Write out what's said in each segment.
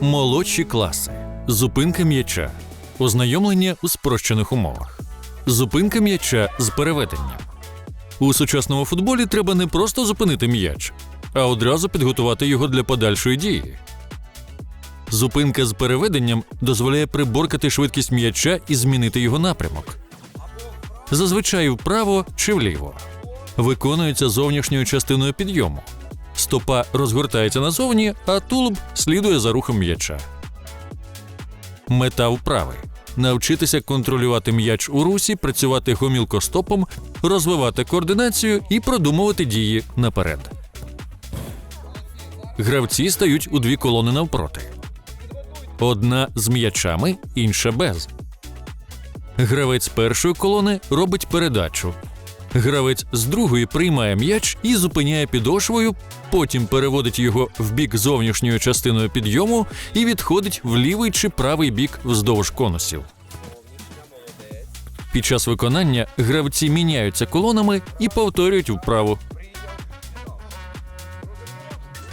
Молодші класи. Зупинка м'яча. Ознайомлення у спрощених умовах. Зупинка м'яча з переведенням. У сучасному футболі треба не просто зупинити м'яч, а одразу підготувати його для подальшої дії. Зупинка з переведенням дозволяє приборкати швидкість м'яча і змінити його напрямок. Зазвичай вправо чи вліво. Виконується зовнішньою частиною підйому. Стопа розгортається назовні, а тулуб слідує за рухом м'яча. Мета вправи навчитися контролювати м'яч у русі, працювати гомілкостопом, розвивати координацію і продумувати дії наперед. Гравці стають у дві колони навпроти. Одна з м'ячами, інша без. Гравець першої колони робить передачу. Гравець з другої приймає м'яч і зупиняє підошвою, потім переводить його в бік зовнішньою частиною підйому і відходить в лівий чи правий бік вздовж конусів. Під час виконання гравці міняються колонами і повторюють вправу.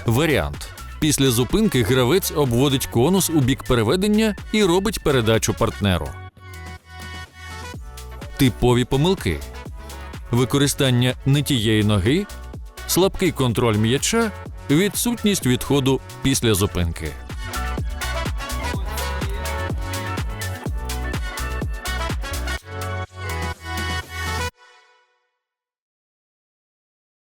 Варіант. Після зупинки гравець обводить конус у бік переведення і робить передачу партнеру. Типові помилки використання не тієї ноги, слабкий контроль м'яча, відсутність відходу після зупинки.